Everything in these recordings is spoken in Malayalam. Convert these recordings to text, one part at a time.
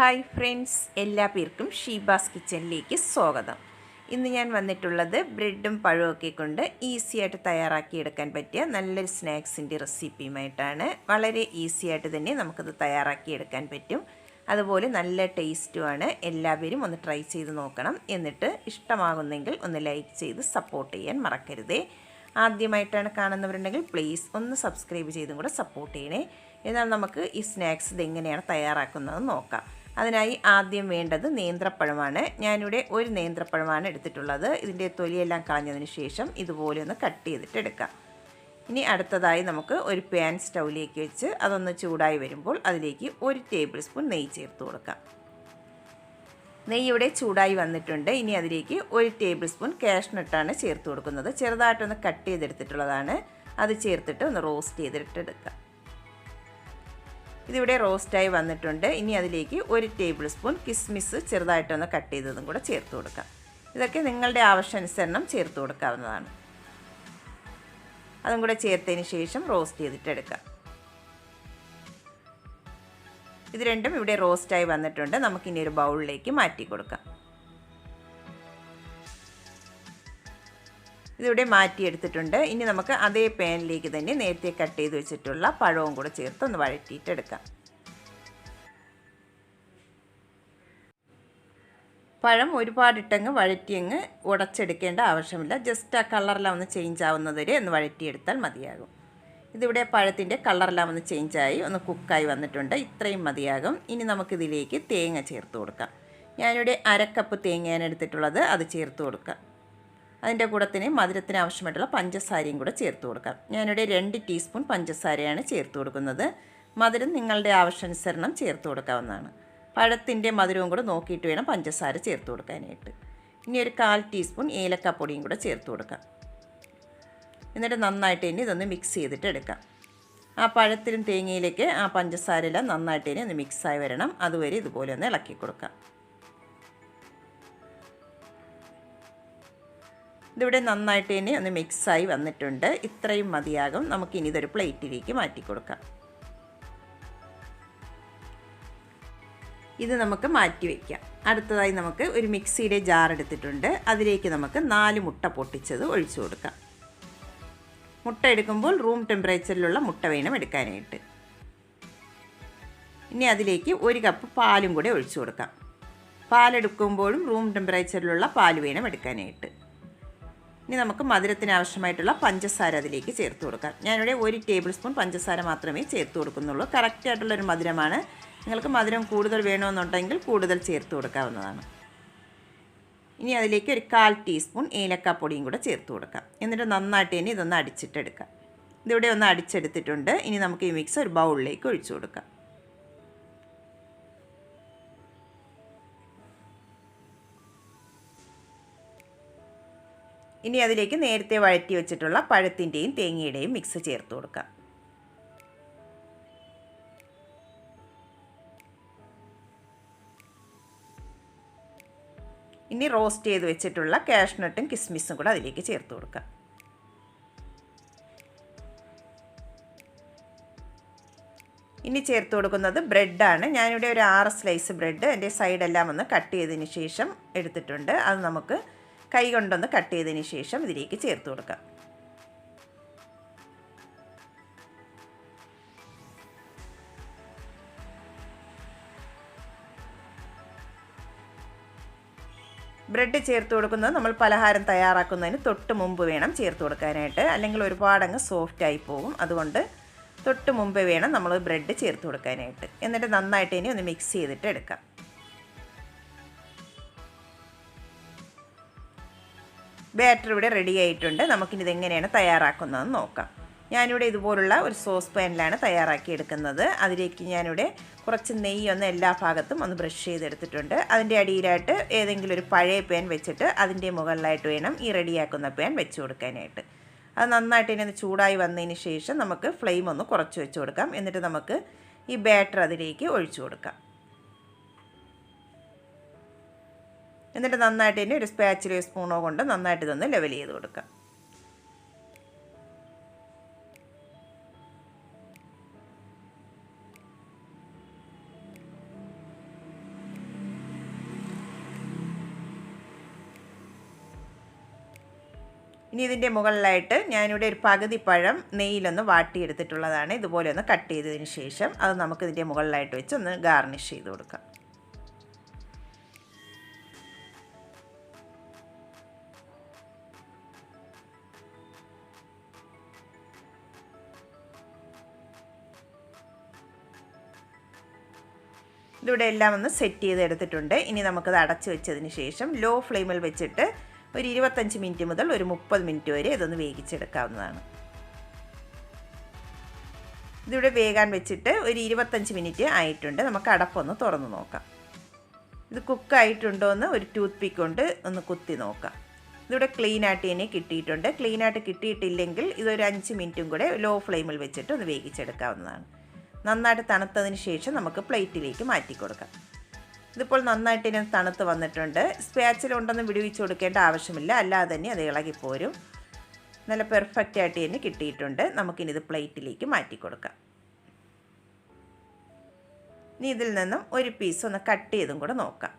ഹായ് ഫ്രണ്ട്സ് എല്ലാ പേർക്കും ഷീബാസ് കിച്ചണിലേക്ക് സ്വാഗതം. ഇന്ന് ഞാൻ വന്നിട്ടുള്ളത് ബ്രെഡും പഴമൊക്കെ കൊണ്ട് ഈസി ആയിട്ട് തയ്യാറാക്കിയെടുക്കാൻ പറ്റിയ നല്ലൊരു സ്നാക്സിന്റെ റെസിപ്പിയുമായിട്ടാണ് വളരെ ഈസി ആയിട്ട് തന്നെ നമുക്കത് തയ്യാറാക്കിയെടുക്കാൻ പറ്റും. അതുപോലെ നല്ല ടേസ്റ്റുമാണ്. എല്ലാവരും ഒന്ന് ട്രൈ ചെയ്ത് നോക്കണം. എന്നിട്ട് ഇഷ്ടമാകുന്നെങ്കിൽ ഒന്ന് ലൈക്ക് ചെയ്ത് സപ്പോർട്ട് ചെയ്യാൻ മറക്കരുതേ. ആദ്യമായിട്ടാണ് കാണുന്നവരുണ്ടെങ്കിൽ പ്ലീസ് ഒന്ന് സബ്സ്ക്രൈബ് ചെയ്തും കൂടെ സപ്പോർട്ട് ചെയ്യണേ. എന്നാൽ നമുക്ക് ഈ സ്നാക്സ് ഇതെങ്ങനെയാണ് തയ്യാറാക്കുന്നത് നോക്കാം. അതിനായി ആദ്യം വേണ്ടത് നേന്ത്രപ്പഴമാണ്. ഞാനിവിടെ ഒരു നേന്ത്രപ്പഴമാണ് എടുത്തിട്ടുള്ളത്. ഇതിന്റെ തൊലിയെല്ലാം കളഞ്ഞതിന് ശേഷം ഇതുപോലെ ഒന്ന് കട്ട് ചെയ്തിട്ട് എടുക്കാം. ഇനി അടുത്തതായി നമുക്ക് ഒരു പാൻ സ്റ്റൗവിലേക്ക് വെച്ച് അതൊന്ന് ചൂടായി വരുമ്പോൾ അതിലേക്ക് ഒരു ടേബിൾ സ്പൂൺ നെയ്യ് ചേർത്ത് കൊടുക്കാം. നെയ്യ് ഇവിടെ ചൂടായി വന്നിട്ടുണ്ട്. ഇനി അതിലേക്ക് ഒരു ടേബിൾ സ്പൂൺ കാഷ്നട്ടാണ് ചേർത്ത് കൊടുക്കുന്നത്. ചെറുതായിട്ടൊന്ന് കട്ട് ചെയ്തെടുത്തിട്ടുള്ളതാണ്. അത് ചേർത്തിട്ട് ഒന്ന് റോസ്റ്റ് ചെയ്തിട്ട് എടുക്കാം. ഇതിവിടെ റോസ്റ്റായി വന്നിട്ടുണ്ട്. ഇനി അതിലേക്ക് ഒരു ടേബിൾ സ്പൂൺ കിസ്മിസ് ചെറുതായിട്ടൊന്ന് കട്ട് ചെയ്തതും കൂടെ ചേർത്ത് കൊടുക്കാം. ഇതൊക്കെ നിങ്ങളുടെ ആവശ്യാനുസരണം ചേർത്ത് കൊടുക്കാവുന്നതാണ്. അതും കൂടെ ചേർത്തതിന് ശേഷം റോസ്റ്റ് ചെയ്തിട്ട് എടുക്കാം ഇത് രണ്ടും ഇവിടെ റോസ്റ്റായി വന്നിട്ടുണ്ട്. നമുക്കിനി ഒരു ബൗളിലേക്ക് മാറ്റി കൊടുക്കാം. ഇതിവിടെ മാറ്റിയെടുത്തിട്ടുണ്ട്. ഇനി നമുക്ക് അതേ പാനിലേക്ക് തന്നെ നേരത്തെ കട്ട് ചെയ്ത് വെച്ചിട്ടുള്ള പഴവും കൂടെ ചേർത്ത് ഒന്ന് വഴറ്റിയിട്ടെടുക്കാം. പഴം ഒരുപാടിട്ടങ്ങ് വഴറ്റിയങ്ങ് ഉടച്ചെടുക്കേണ്ട ആവശ്യമില്ല. ജസ്റ്റ് ആ കളറെല്ലാം ഒന്ന് ചേഞ്ച് ആവുന്നതുവരെ ഒന്ന് വഴറ്റിയെടുത്താൽ മതിയാകും. ഇതിവിടെ പഴത്തിന്റെ കളറെല്ലാം ഒന്ന് ചേഞ്ചായി ഒന്ന് കുക്കായി വന്നിട്ടുണ്ട്. ഇത്രയും മതിയാകും. ഇനി നമുക്കിതിലേക്ക് തേങ്ങ ചേർത്ത് കൊടുക്കാം. ഞാനിവിടെ അരക്കപ്പ് തേങ്ങയാണ് എടുത്തിട്ടുള്ളത്. അത് ചേർത്ത് കൊടുക്കാം. അതിന്റെ കൂടത്തിന് മധുരത്തിന് ആവശ്യമായിട്ടുള്ള പഞ്ചസാരയും കൂടെ ചേർത്ത് കൊടുക്കാം. ഞാനിവിടെ രണ്ട് ടീസ്പൂൺ പഞ്ചസാരയാണ് ചേർത്ത് കൊടുക്കുന്നത്. മധുരം നിങ്ങളുടെ ആവശ്യാനുസരണം ചേർത്ത് കൊടുക്കാവുന്നതാണ്. പഴത്തിന്റെ മധുരവും കൂടെ നോക്കിയിട്ട് വേണം പഞ്ചസാര ചേർത്ത് കൊടുക്കാനായിട്ട്. ഇനി ഒരു കാൽ ടീസ്പൂൺ ഏലക്കപ്പൊടിയും കൂടെ ചേർത്ത് കൊടുക്കാം. എന്നിട്ട് നന്നായിട്ട് ഇനി ഇതൊന്ന് മിക്സ് ചെയ്തിട്ട് എടുക്കാം. ആ പഴത്തിലും തേങ്ങയിലേക്ക് ആ പഞ്ചസാരയെല്ലാം നന്നായിട്ട് ഇനി ഒന്ന് മിക്സായി വരണം. അതുവരെ ഇതുപോലെ ഒന്ന് ഇളക്കി കൊടുക്കാം. ഇതിവിടെ നന്നായിട്ട് തന്നെ ഒന്ന് മിക്സായി വന്നിട്ടുണ്ട്. ഇത്രയും മതിയാകും. നമുക്കിനി ഇതൊരു പ്ലേറ്റിലേക്ക് മാറ്റി കൊടുക്കാം. ഇത് നമുക്ക് മാറ്റി വയ്ക്കാം അടുത്തതായി നമുക്ക് ഒരു മിക്സിയുടെ ജാർ എടുത്തിട്ടുണ്ട്. അതിലേക്ക് നമുക്ക് നാല് മുട്ട പൊട്ടിച്ചത് ഒഴിച്ചു കൊടുക്കാം. മുട്ട എടുക്കുമ്പോൾ റൂം ടെമ്പറേച്ചറിലുള്ള മുട്ട വേണം എടുക്കാനായിട്ട്. ഇനി അതിലേക്ക് ഒരു കപ്പ് പാലും കൂടെ ഒഴിച്ചു കൊടുക്കാം. പാലെടുക്കുമ്പോഴും റൂം ടെമ്പറേച്ചറിലുള്ള പാൽ വേണം എടുക്കാനായിട്ട്. ഇനി നമുക്ക് മധുരത്തിന് ആവശ്യമായിട്ടുള്ള പഞ്ചസാര അതിലേക്ക് ചേർത്ത് കൊടുക്കാം. ഞാനിവിടെ ഒരു ടേബിൾ സ്പൂൺ പഞ്ചസാര മാത്രമേ ചേർത്ത് കൊടുക്കുന്നുള്ളൂ. കറക്റ്റായിട്ടുള്ളൊരു മധുരമാണ്. നിങ്ങൾക്ക് മധുരം കൂടുതൽ വേണമെന്നുണ്ടെങ്കിൽ കൂടുതൽ ചേർത്ത് കൊടുക്കാവുന്നതാണ്. ഇനി അതിലേക്ക് ഒരു കാൽ ടീസ്പൂൺ ഏലക്കാപ്പൊടിയും കൂടെ ചേർത്ത് കൊടുക്കാം. എന്നിട്ട് നന്നായിട്ട് തന്നെ ഇതൊന്ന് അടിച്ചിട്ടെടുക്കാം. ഇതിവിടെ ഒന്ന് അടിച്ചെടുത്തിട്ടുണ്ട്. ഇനി നമുക്ക് ഈ മിക്സ് ഒരു ബൗളിലേക്ക് ഒഴിച്ചു കൊടുക്കാം. ഇനി അതിലേക്ക് നേരത്തെ വഴറ്റി വെച്ചിട്ടുള്ള പഴത്തിന്റെയും തേങ്ങയുടെയും മിക്സ് ചേർത്ത് കൊടുക്കാം. ഇനി റോസ്റ്റ് ചെയ്ത് വെച്ചിട്ടുള്ള കാഷ്നട്ടും കിസ്മിസും കൂടെ അതിലേക്ക് ചേർത്ത് കൊടുക്കാം. ഇനി ചേർത്ത് കൊടുക്കുന്നത് ബ്രെഡാണ് ഞാനിവിടെ ഒരു ആറ് സ്ലൈസ് ബ്രെഡ് എന്റെ സൈഡെല്ലാം ഒന്ന് കട്ട് ചെയ്തതിന് ശേഷം എടുത്തിട്ടുണ്ട്. അത് നമുക്ക് കൈ കൊണ്ടൊന്ന് കട്ട് ചെയ്തതിന് ശേഷം ഇതിലേക്ക് ചേർത്ത് കൊടുക്കാം. ബ്രെഡ് ചേർത്ത് കൊടുക്കുന്നത് നമ്മൾ പലഹാരം തയ്യാറാക്കുന്നതിന് തൊട്ട് മുമ്പ് വേണം ചേർത്ത് കൊടുക്കാനായിട്ട്. അല്ലെങ്കിൽ ഒരുപാടങ്ങ് സോഫ്റ്റായി പോകും. അതുകൊണ്ട് തൊട്ട് മുമ്പ് വേണം നമ്മൾ ബ്രെഡ് ചേർത്ത് കൊടുക്കാനായിട്ട്. എന്നിട്ട് നന്നായിട്ട് ഇനി ഒന്ന് മിക്സ് ചെയ്തിട്ട് എടുക്കാം. ബാറ്റർ ഇവിടെ റെഡി ആയിട്ടുണ്ട്. നമുക്കിനി ഇതെങ്ങനെയാണ് തയ്യാറാക്കുന്നതെന്ന് നോക്കാം. ഞാനിവിടെ ഇതുപോലുള്ള ഒരു സോസ് പാനിലാണ് തയ്യാറാക്കി എടുക്കുന്നത്. അതിലേക്ക് ഞാനിവിടെ കുറച്ച് നെയ്യ് ഒന്ന് എല്ലാ ഭാഗത്തും ഒന്ന് ബ്രഷ് ചെയ്തെടുത്തിട്ടുണ്ട്. അതിന്റെ അടിയിലായിട്ട് ഏതെങ്കിലും ഒരു പഴയ പാൻ വെച്ചിട്ട് അതിന്റെ മുകളിലായിട്ട് വേണം ഈ റെഡിയാക്കുന്ന പാൻ വെച്ച് കൊടുക്കാനായിട്ട്. അത് നന്നായിട്ട് ഇനി ഒന്ന് ചൂടായി വന്നതിന് ശേഷം നമുക്ക് ഫ്ലെയിം ഒന്ന് കുറച്ച് വെച്ച് കൊടുക്കാം. എന്നിട്ട് നമുക്ക് ഈ ബാറ്റർ അതിലേക്ക് ഒഴിച്ചു കൊടുക്കാം. എന്നിട്ട് നന്നായിട്ട് ഇനി ഒരു സ്പാച്ചിലോ സ്പൂണോ കൊണ്ട് നന്നായിട്ട് ഇതൊന്ന് ലെവൽ ചെയ്ത് കൊടുക്കുക. ഇനി ഇതിന്റെ മുകളിലായിട്ട് ഞാനിവിടെ ഒരു പകുതി പഴം നെയ്യിലൊന്ന് വാട്ടിയെടുത്തിട്ടുള്ളതാണ്. ഇതുപോലെ ഒന്ന് കട്ട് ചെയ്തതിന് ശേഷം അത് നമുക്കിതിന്റെ മുകളിലായിട്ട് വെച്ച് ഒന്ന് ഗാർണിഷ് ചെയ്ത് കൊടുക്കാം. ഇതിവിടെ എല്ലാം ഒന്ന് സെറ്റ് ചെയ്ത് എടുത്തിട്ടുണ്ട്. ഇനി നമുക്കത് അടച്ച് വെച്ചതിന് ശേഷം ലോ ഫ്ലെയിമിൽ വെച്ചിട്ട് ഒരു ഇരുപത്തഞ്ച് മിനിറ്റ് മുതൽ ഒരു മുപ്പത് മിനിറ്റ് വരെ ഇതൊന്ന് വേവിച്ചെടുക്കാവുന്നതാണ്. ഇതിവിടെ വേഗാൻ വെച്ചിട്ട് ഒരു ഇരുപത്തഞ്ച് മിനിറ്റ് ആയിട്ടുണ്ട്. നമുക്ക് അടപ്പൊന്ന് തുറന്ന് നോക്കാം. ഇത് കുക്കായിട്ടുണ്ടോ എന്ന് ഒരു ടൂത്ത് പിക്ക് കൊണ്ട് ഒന്ന് കുത്തി നോക്കാം. ഇതിവിടെ ക്ലീൻ ആയിട്ട് തന്നെ കിട്ടിയിട്ടുണ്ട്. ക്ലീൻ ആയിട്ട് കിട്ടിയിട്ടില്ലെങ്കിൽ ഇതൊരു അഞ്ച് മിനിറ്റും കൂടെ ലോ ഫ്ലെയിമിൽ വെച്ചിട്ട് ഒന്ന് വേവിച്ചെടുക്കാവുന്നതാണ്. നന്നായിട്ട് തണുത്തതിന് ശേഷം നമുക്ക് പ്ലേറ്റിലേക്ക് മാറ്റി കൊടുക്കാം. ഇതിപ്പോൾ നന്നായിട്ട് ഇനി തണുത്ത് വന്നിട്ടുണ്ട്. സ്പാച്ചിൽ ഉണ്ടെന്ന് വിടുവിച്ച് കൊടുക്കേണ്ട ആവശ്യമില്ല. അല്ലാതെ തന്നെ അത് ഇളകിപ്പോരും നല്ല പെർഫെക്റ്റ് ആയിട്ട് തന്നെ കിട്ടിയിട്ടുണ്ട്. നമുക്കിനി ഇത് പ്ലേറ്റിലേക്ക് മാറ്റി കൊടുക്കാം. ഇനി ഇതിൽ നിന്നും ഒരു പീസ് ഒന്ന് കട്ട് ചെയ്തും കൂടെ നോക്കാം.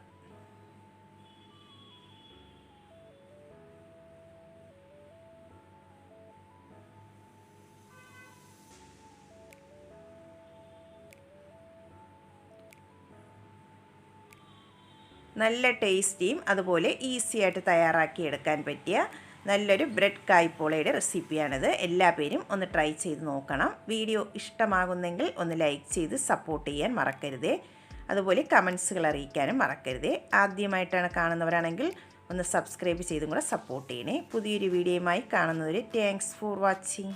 നല്ല ടേസ്റ്റിയും അതുപോലെ ഈസി ആയിട്ട് തയ്യാറാക്കിയെടുക്കാൻ പറ്റിയ നല്ലൊരു ബ്രെഡ് കായ്പോളയുടെ റെസിപ്പിയാണിത്. എല്ലാ പേരും ഒന്ന് ട്രൈ ചെയ്ത് നോക്കണം. വീഡിയോ ഇഷ്ടമാകുന്നെങ്കിൽ ഒന്ന് ലൈക്ക് ചെയ്ത് സപ്പോർട്ട് ചെയ്യാൻ മറക്കരുതേ. അതുപോലെ കമൻസുകൾ അറിയിക്കാനും മറക്കരുതേ. ആദ്യമായിട്ടാണ് കാണുന്നവരാണെങ്കിൽ ഒന്ന് സബ്സ്ക്രൈബ് ചെയ്തും കൂടെ സപ്പോർട്ട് ചെയ്യണേ. പുതിയൊരു വീഡിയോയുമായി കാണുന്നവർ താങ്ക്സ് ഫോർ വാച്ചിങ്